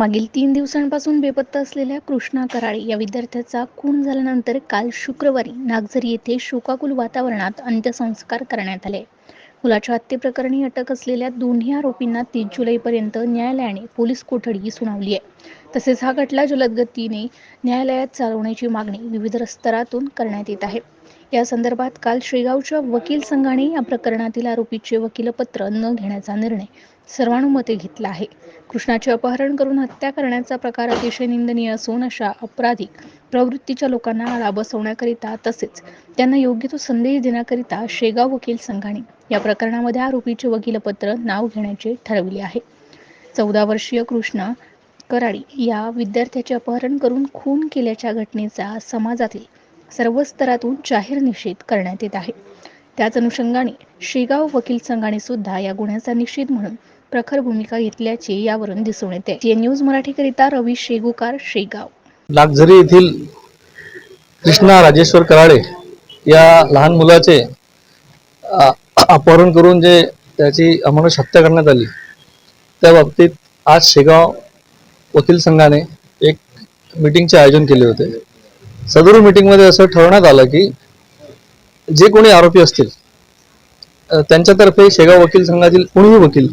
मागील तीन दिवसांपासून बेपत्ता असलेल्या कृष्णा कराळे या विद्यार्थ्याचा खून झाल्यानंतर काल शुक्रवारी नागझरी येथे शोकाकुल वातावरणात अंत्यसंस्कार करण्यात आले. मुलाच्या हत्येप्रकरणी अटक असलेल्या दोन्ही आरोपींना तीस जुलैपर्यंत न्यायालयाने पोलीस कोठडी सुनावली आहे. तसेच हा खटला जलद गतीने न्यायालयात चालवण्याची मागणी विविध स्तरातून करण्यात येत आहे. या संदर्भात काल शेगावच्या वकील संघाने या प्रकरणातील आरोपीचे वकीलपत्र न घेण्याचा निर्णय सर्वानुमते घेतला आहे. कृष्णाचे अपहरण करून हत्या करण्याचा प्रकार अतिशय निंदनीय असून अशा अपराधिक प्रवृत्तीच्या लोकांना आळा बसवण्याकरिता तसेच त्यांना योग्य तो संदेश देण्याकरिता शेगाव वकील संघाने या प्रकरणामध्ये आरोपीचे वकीलपत्र नाव घेण्याचे ठरविले आहे. चौदा वर्षीय कृष्णा कराडी या विद्यार्थ्याचे अपहरण करून खून केल्याच्या घटनेचा समाजातील सर्व स्तरातून जाहीर निषेध करण्यात येत आहे. त्याच अनुषंगाने शेगाव वकील संघाने सुद्धा या गुन्ह्याचा निषेध म्हणून प्रखर भूमिका घेतल्याचे यावरून दिसून येते. न्यूज मराठीकरिता रवी शेगुकार शेगाव. लागझरी येथील कृष्णा राजेश्वर कराळे या लहान मुलाचे अपहरण करून जे त्याची अमानुष हत्या करण्यात आली त्या बाबतीत आज शेगाव वकील संघाने एक मीटिंगचे आयोजन केले होते. सदर मीटिंगमध्ये असं ठरवण्यात आलं की जे कोणी आरोपी असतील त्यांच्यातर्फे शेगाव वकील संघातील कोणीही वकील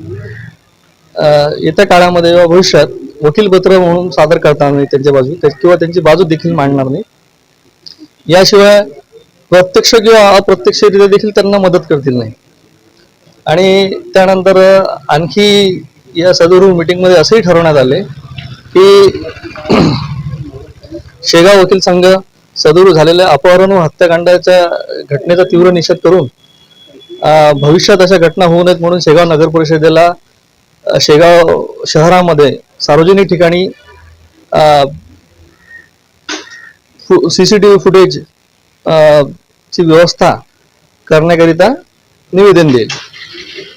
येत्या काळामध्ये किंवा भविष्यात वकीलपत्र म्हणून सादर करणार नाही त्यांच्या बाजू किंवा त्यांची बाजू देखील मांडणार नाही. याशिवाय प्रत्यक्ष किंवा अप्रत्यक्षरित्या देखील त्यांना मदत करतील नाही. आणि त्यानंतर आणखी या सदरू मीटिंगमध्ये असंही ठरवण्यात आले की शेगाव वकील संघ सदूर झालेल्या अपहरण व हत्याकांडाच्या घटनेचा तीव्र निषेध करून भविष्यात अशा घटना होऊ नयेत म्हणून शेगाव नगर परिषदेला शेगाव शहरामध्ये सार्वजनिक ठिकाणी सीसीटीव्ही फुटेज ची व्यवस्था करण्याकरिता निवेदन देईल.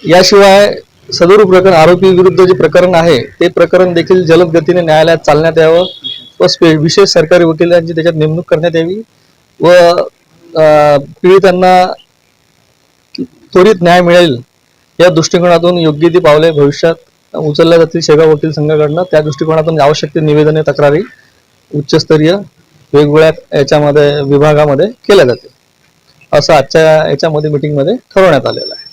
याशिवाय सदर प्रकरण आरोपी विरुद्ध जे प्रकरण आहे ते प्रकरण देखील जलद गतीने न्यायालयात चालण्यात यावं. व स्पे- विशेष सरकारी वकिलांची त्याच्यात नेमणूक करण्यात यावी व पीडितांना त्वरित न्याय मिळेल या दृष्टिकोनातून योग्य ती पावले भविष्यात उचलल्या जातील शेगाव वकील संघाकडनं. त्या दृष्टिकोनातून आवश्यक ती निवेदने तक्रारी उच्चस्तरीय वेगवेगळ्या याच्यामध्ये विभागामध्ये केल्या जातील. असं आजच्या याच्यामध्ये मीटिंगमध्ये ठरवण्यात आलेलं आहे.